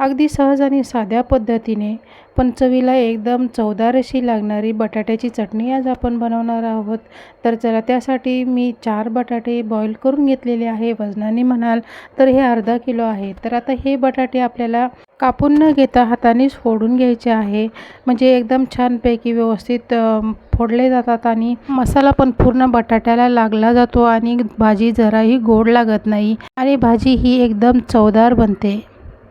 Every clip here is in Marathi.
अगदी सहज आणि साध्या पद्धतीने. पण चवीला एकदम चवदार अशी लागणारी बटाट्याची चटणी आज आपण बनवणार आहोत. तर चला त्यासाठी मी चार बटाटे बॉईल करून घेतलेले आहे. वजनाने म्हणाल तर हे अर्धा किलो आहे. तर आता हे बटाटे आपल्याला कापून न घेता हातानेच फोडून घ्यायचे आहे. म्हणजे एकदम छानपैकी व्यवस्थित फोडले जातात आणि मसाला पण पूर्ण बटाट्याला लागला जातो आणि भाजी जराही गोड लागत नाही आणि भाजी ही एकदम चवदार बनते.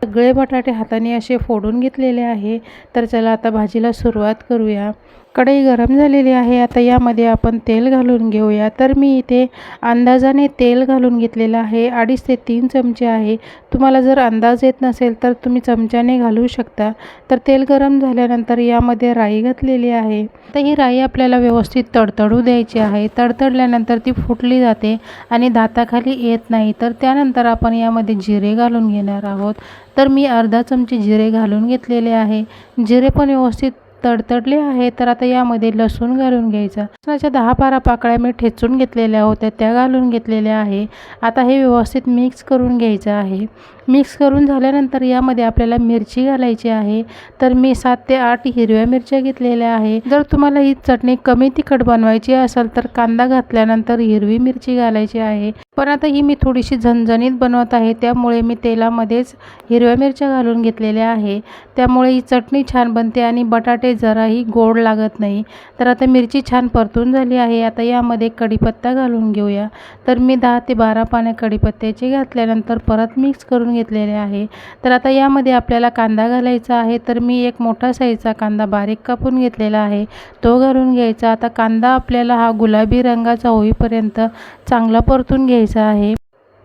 सगळे बटाटे हाताने असे फोडून घेतलेले आहे. तर चला आता भाजीला सुरुवात करूया. कढई गरम झालेली आहे. आता यामध्ये आपण तेल घालून घेऊया. तर मी इथे अंदाजाने तेल घालून घेतलेलं आहे. अडीच ते तीन चमचे आहे. तुम्हाला जर अंदाज येत नसेल तर तुम्ही चमच्याने घालू शकता. तर तेल गरम झाल्यानंतर यामध्ये राई घातलेली आहे. तर ही राई आपल्याला व्यवस्थित तडतडू द्यायची आहे. तडतडल्यानंतर ती फुटली जाते आणि दाताखाली येत नाही. तर त्यानंतर आपण यामध्ये जिरे घालून घेणार आहोत. तर मी अर्धा चमचे जिरे घालून घेतलेले आहे. जिरे पण व्यवस्थित तडतडले आहे तर आता यामध्ये लसूण घालून घ्यायचा. लसणाच्या दहा बारा पाकळ्या मी ठेचून घेतलेल्या होत्या त्या घालून घेतलेल्या आहे. आता हे व्यवस्थित मिक्स करून घ्यायचं आहे. मिक्स करून झाल्यानंतर यामध्ये आपल्याला मिरची घालायची आहे. तर मी सात ते आठ हिरव्या मिरच्या घेतलेल्या आहे. जर तुम्हाला ही चटणी कमी तिखट बनवायची असेल तर कांदा घातल्यानंतर हिरवी मिरची घालायची आहे. पण आता ही मी थोडीशी झणझणीत बनवत आहे त्यामुळे मी तेलामध्येच हिरव्या मिरच्या घालून घेतलेल्या आहे. त्यामुळे ही चटणी छान बनते आणि बटाटे जराही गोड लागत नाही. तर आता मिरची छान परतून झाली आहे. आता यामध्ये कढीपत्ता घालून घेऊया. तर मी दहा ते बारा पाने कढीपत्त्याचे घातल्यानंतर परत मिक्स करून घेतलेले आहे. तर आता यामध्ये आपल्याला कांदा घालायचा आहे. तर मी एक मोठा साईजचा कांदा बारीक कापून घेतलेला आहे. तो घालून घ्यायचा. आता कांदा आपल्याला हा गुलाबी रंगाचा होईपर्यंत चांगला परतून घ्यायचा आहे.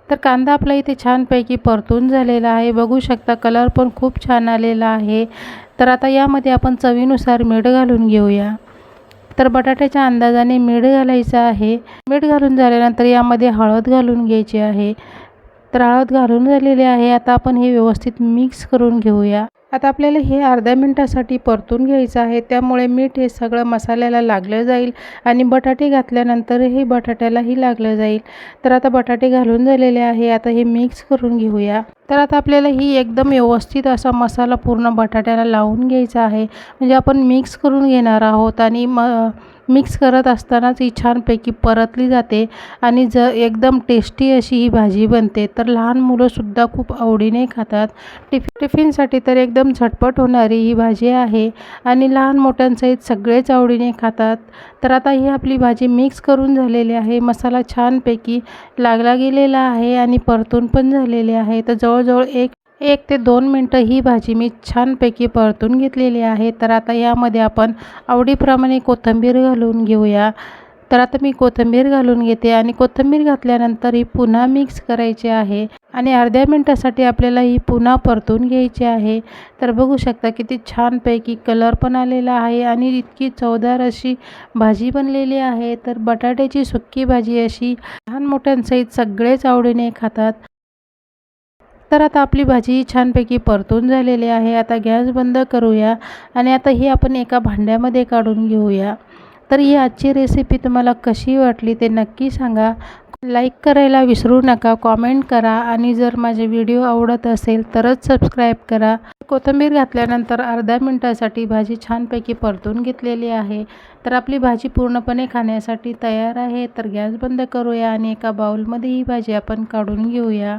तर कांदा आपला इथे छानपैकी परतून झालेला आहे. बघू शकता कलर पण खूप छान आलेला आहे. तर आता यामध्ये आपण चवीनुसार मीठ घालून घेऊया. तर बटाट्याच्या अंदाजाने मीठ घालायचं आहे. मीठ घालून झाल्यानंतर यामध्ये हळद घालून घ्यायची आहे. तर हळद घालून झालेली आहे. आता आपण हे व्यवस्थित मिक्स करून घेऊया. आता आपल्याला हे अर्ध्या मिनटासाठी परतून घ्यायचं आहे. त्यामुळे मीठ हे सगळं मसाल्याला लागलं जाईल आणि बटाटे घातल्यानंतरही बटाट्यालाही लागलं जाईल. तर आता बटाटे घालून झालेले आहे. आता हे मिक्स करून घेऊया. तर आता आपल्याला ही एकदम व्यवस्थित असा मसाला पूर्ण बटाट्याला लावून घ्यायचा आहे. म्हणजे आपण मिक्स करून घेणार आहोत आणि म मिक्स करत असतानाच ही छानपैकी परतली जाते आणि ज एकदम टेस्टी अशी ही भाजी बनते. तर लहान मुलंसुद्धा खूप आवडीने खातात. टिफि टिफिनसाठी तर एकदम झटपट होणारी ही भाजी आहे आणि लहान मोठ्यांसहित सगळेच आवडीने खातात. तर आता ही आपली भाजी मिक्स करून झालेली आहे. मसाला छानपैकी लागला गेलेला आहे आणि परतून पण झालेले आहे. तर जवळजवळ एक एक ते दोन मिनटं ही भाजी मी छानपैकी परतून घेतलेली आहे. तर आता यामध्ये आपण आवडीप्रमाणे कोथिंबीर घालून घेऊया. तर आता मी कोथिंबीर घालून घेते आणि कोथिंबीर घातल्यानंतर ही पुन्हा मिक्स करायची आहे. आणि अर्ध्या मिनटासाठी आपल्याला ही पुन्हा परतून घ्यायची आहे. तर बघू शकता किती छानपैकी कलर पण आलेला आहे आणि इतकी चवदार अशी भाजी बनलेली आहे. तर बटाट्याची सुक्की भाजी अशी लहान मोठ्यांसहित सगळेच आवडीने खातात. तर आता आपली भाजी छानपैकी परतून झालेली आहे. आता गॅस बंद करूया आणि आता ही आपण एका भांड्यामध्ये काढून घेऊया. तर ही आजची रेसिपी तुम्हाला कशी वाटली ते नक्की सांगा. लाईक करायला विसरू नका कॉमेंट करा आणि जर माझे व्हिडिओ आवडत असेल तरच सबस्क्राईब करा. कोथिंबीर घातल्यानंतर अर्ध्या मिनटासाठी भाजी छानपैकी परतून घेतलेली आहे. तर आपली भाजी पूर्णपणे खाण्यासाठी तयार आहे. तर गॅस बंद करूया आणि एका बाऊलमध्ये ही भाजी आपण काढून घेऊया.